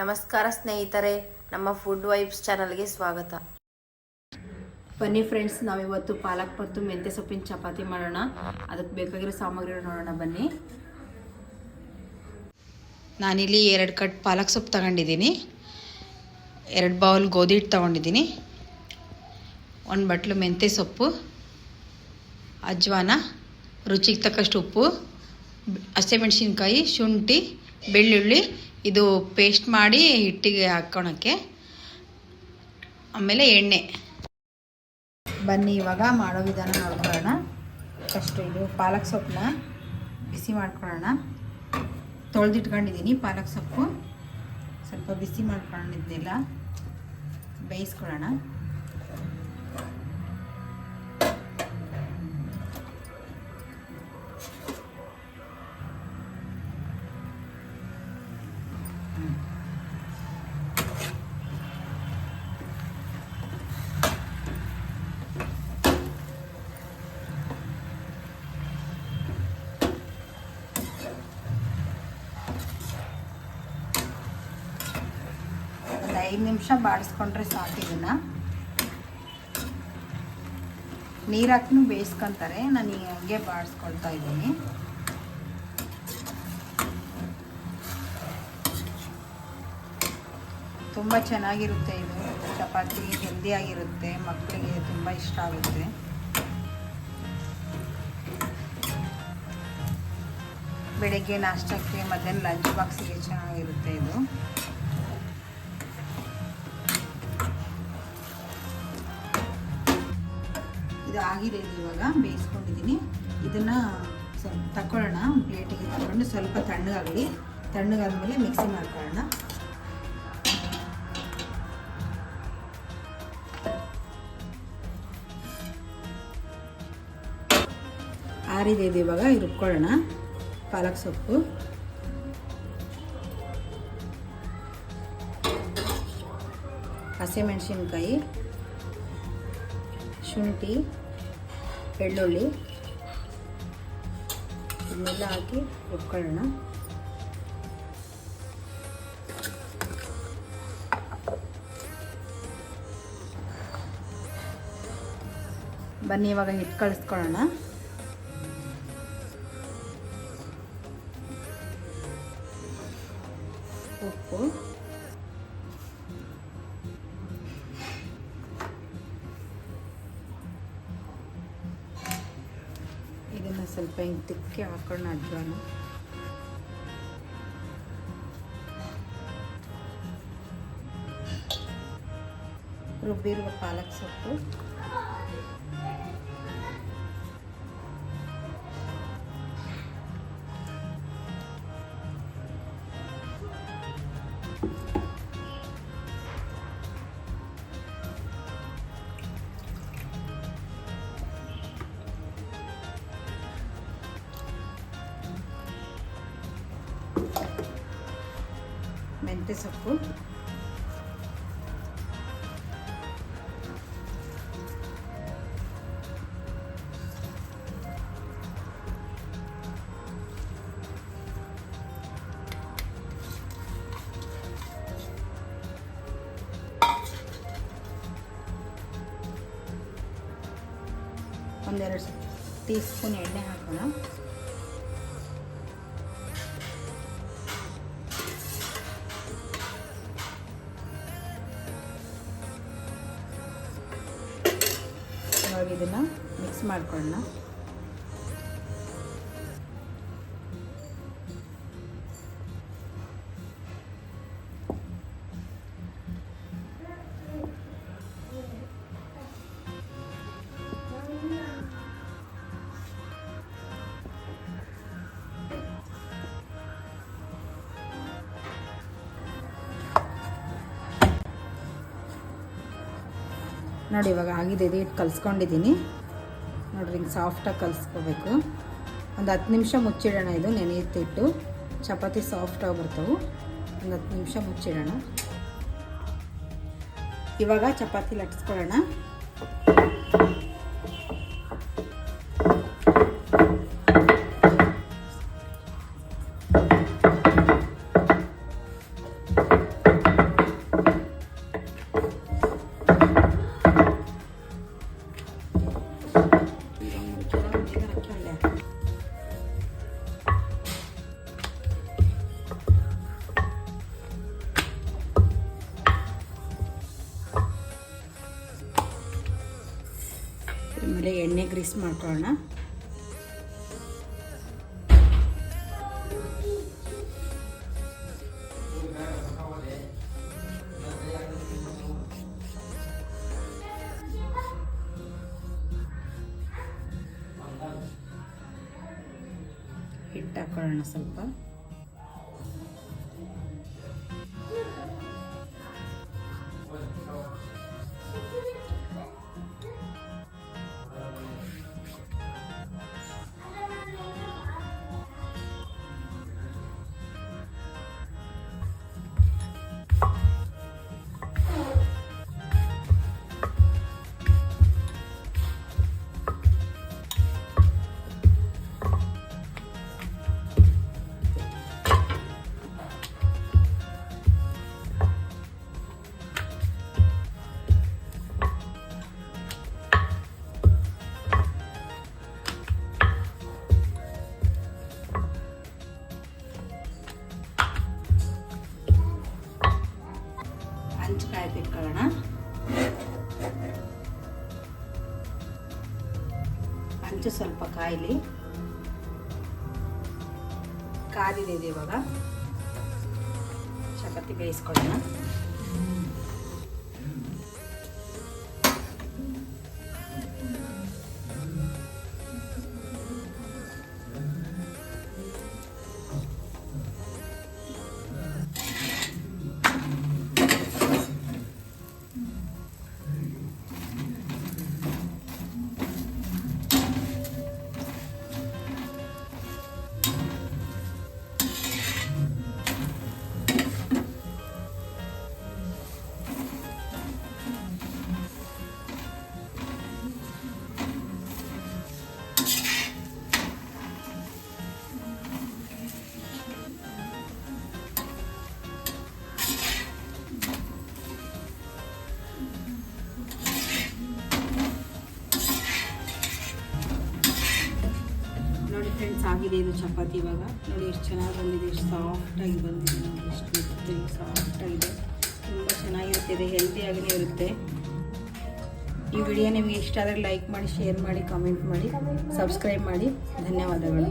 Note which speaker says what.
Speaker 1: ನಮಸ್ಕಾರ ಸ್ನೇಹಿತರೆ, ನಮ್ಮ ಫುಡ್ ವೈಬ್ಸ್ ಚಾನಲ್ಗೆ ಸ್ವಾಗತ. ಬನ್ನಿ ಫ್ರೆಂಡ್ಸ್ ನಾವಿವತ್ತು ಪಾಲಕ್ ಮತ್ತು ಮೆಂತ್ಯ ಸೊಪ್ಪಿನ ಚಪಾತಿ ಮಾಡೋಣ. ಅದಕ್ಕೆ ಬೇಕಾಗಿರೋ ಸಾಮಗ್ರಿಗಳು ನೋಡೋಣ, ಬನ್ನಿ.
Speaker 2: ನಾನಿಲ್ಲಿ ಎರಡು ಕಟ್ ಪಾಲಕ್ ಸೊಪ್ಪು ತಗೊಂಡಿದ್ದೀನಿ. ಎರಡು ಬೌಲ್ ಗೋಧಿ ಹಿಟ್ಟು ತಗೊಂಡಿದ್ದೀನಿ. ಒಂದು ಬಟ್ಲು ಮೆಂತ್ಯ ಸೊಪ್ಪು, ಅಜ್ವಾನ, ರುಚಿಗೆ ತಕ್ಕಷ್ಟು ಉಪ್ಪು ಹಸಿಮೆಣ್ಸಿನ್ಕಾಯಿ ಶುಂಠಿ, ಬೆಳ್ಳುಳ್ಳಿ ಇದು ಪೇಸ್ಟ್ ಮಾಡಿ ಹಿಟ್ಟಿಗೆ ಹಾಕ್ಕೊಳಕ್ಕೆ. ಆಮೇಲೆ ಎಣ್ಣೆ. ಬನ್ನಿ, ಇವಾಗ ಮಾಡೋ ವಿಧಾನ ನೋಡ್ಕೊಳ್ಳೋಣ. ಫಸ್ಟು ಇದು ಪಾಲಕ್ ಸೊಪ್ಪನ್ನ ಬಿಸಿ ಮಾಡ್ಕೊಳ್ಳೋಣ. ತೊಳೆದಿಟ್ಕೊಂಡಿದ್ದೀನಿ ಪಾಲಕ್ ಸೊಪ್ಪು. ಸ್ವಲ್ಪ ಬಿಸಿ ಮಾಡ್ಕೊಂಡಿದ್ದೆಲ್ಲ ಬೇಯಿಸ್ಕೊಳ್ಳೋಣ. ಐದು ನಿಮಿಷ ಬಾಡಿಸ್ಕೊಂಡ್ರೆ ಸಾಕು ಇದನ್ನು. ನೀರು ಹಾಕಿ ಬೇಯಿಸ್ಕೊತಾರೆ, ನಾನು ಹಂಗೆ ಬಾಡಿಸ್ಕೊಳ್ತಾ ಇದ್ದೀನಿ. ತುಂಬ ಚೆನ್ನಾಗಿರುತ್ತೆ ಇದು. ಚಪಾತಿ ಹೆಲ್ದಿಯಾಗಿರುತ್ತೆ ಮಕ್ಕಳಿಗೆ ತುಂಬ ಇಷ್ಟ ಆಗುತ್ತೆ. ಬೆಳಗ್ಗೆ ನಾಷ್ಟಕ್ಕೆ ಮಧ್ಯಾಹ್ನ ಲಂಚ್ ಬಾಕ್ಸಿಗೆ ಚೆನ್ನಾಗಿರುತ್ತೆ ಇದು. ಇದು ಆಗಿದೆ ಇದು ಇವಾಗ ಬೇಯಿಸ್ಕೊಂಡಿದ್ದೀನಿ. ಇದನ್ನು ಸ್ವಲ್ಪ ತಗೊಳ್ಳೋಣ ಪ್ಲೇಟಿಗೆ. ತಗೊಂಡು ಸ್ವಲ್ಪ ತಣ್ಣಗಾಗಲಿ. ತಣ್ಣಗಾದ್ಮೇಲೆ ಮಿಕ್ಸಿ ಮಾಡ್ಕೊಳ್ಳೋಣ. ಆರಿದೆ ಇದು ಇವಾಗ. ರುಬ್ಕೊಳ್ಳೋಣ. ಪಾಲಕ್ ಸೊಪ್ಪು. ಹಸಿಮೆಣಸಿನ್ಕಾಯಿ. ಶುಂಠಿ ಬೆಳ್ಳುಳ್ಳಿ ಇದನ್ನೆಲ್ಲ ಹಾಕಿ ರುಬ್ಕೊಳ್ಳೋಣ. ಬನ್ನಿ ಇವಾಗ ಹಿಟ್ಟು ಕಳಿಸ್ಕೊಳ್ಳೋಣ. ಉಪ್ಪು. ಸ್ವಲ್ಪ ಹಿಂಗೆ ತಿಕ್ಕಿ ಹಾಕೋಣ ಅಜ್ವಾನ. ರುಬ್ಬಿರುವ ಪಾಲಕ್ ಸೊಪ್ಪು. ಮೆಂತ್ಯ ಸೊಪ್ಪು. ಒಂದೆರಡು ಟೀ ಸ್ಪೂನ್ ಎಣ್ಣೆ ಹಾಕೋಣ. ಇದನ್ನು ಮಿಕ್ಸ್ ಮಾಡ್ಕೊಳ್ಳೋಣ ನೋಡಿ, ಇವಾಗ ಆಗಿದೆ ಇದು ಹಿಟ್ಟು ಕಲಿಸ್ಕೊಂಡಿದ್ದೀನಿ ನೋಡಿರಿ, ಹಿಂಗೆ ಸಾಫ್ಟಾಗಿ ಕಲಿಸ್ಕೋಬೇಕು. ಒಂದು ಹತ್ತು ನಿಮಿಷ ಮುಚ್ಚಿಡೋಣ ಇದು ನೆನೆಯುತ್ತಿಟ್ಟು ಚಪಾತಿ ಸಾಫ್ಟಾಗಿ ಬರ್ತವೆ. ಒಂದು ಹತ್ತು ನಿಮಿಷ ಮುಚ್ಚಿಡೋಣ. ಇವಾಗ ಚಪಾತಿ ಲಟ್ಸ್ಕೊಳ್ಳೋಣ. ಗ್ರೀಸ್ ಮಾಡ್ಕೊಳ್ಳೋಣ. ಹಿಟ್ಟು ಹಾಕೊಳ್ಳೋಣ ಸ್ವಲ್ಪ. ಹಂಚು ಸ್ವಲ್ಪ ಕಾಯಿಲಿ. ಕಾದಿದೆ ಇವಾಗ. ಚಪಾತಿ ಬೇಯಿಸ್ಕೊಳ್ಳೋಣ. ಆಗಿದೆ ಇದು ಚಪಾತಿ ಇವಾಗ. ನೋಡಿ ಎಷ್ಟು ಚೆನ್ನಾಗಿ ಬಂದಿದೆ ಎಷ್ಟು ಸಾಫ್ಟಾಗಿ ಬಂದಿದೆ ನೋಡಿ ಎಷ್ಟು ಮೆತ್ತಗೆ ಸಾಫ್ಟಾಗಿದೆ ತುಂಬ ಚೆನ್ನಾಗಿರುತ್ತೆ, ಇದು ಹೆಲ್ತಿಯಾಗಿಯೇ ಇರುತ್ತೆ. ಈ ವಿಡಿಯೋ ನಿಮಗೆ ಇಷ್ಟ ಆದರೆ ಲೈಕ್ ಮಾಡಿ ಶೇರ್ ಮಾಡಿ ಕಾಮೆಂಟ್ ಮಾಡಿ ಸಬ್ಸ್ಕ್ರೈಬ್ ಮಾಡಿ. ಧನ್ಯವಾದಗಳು.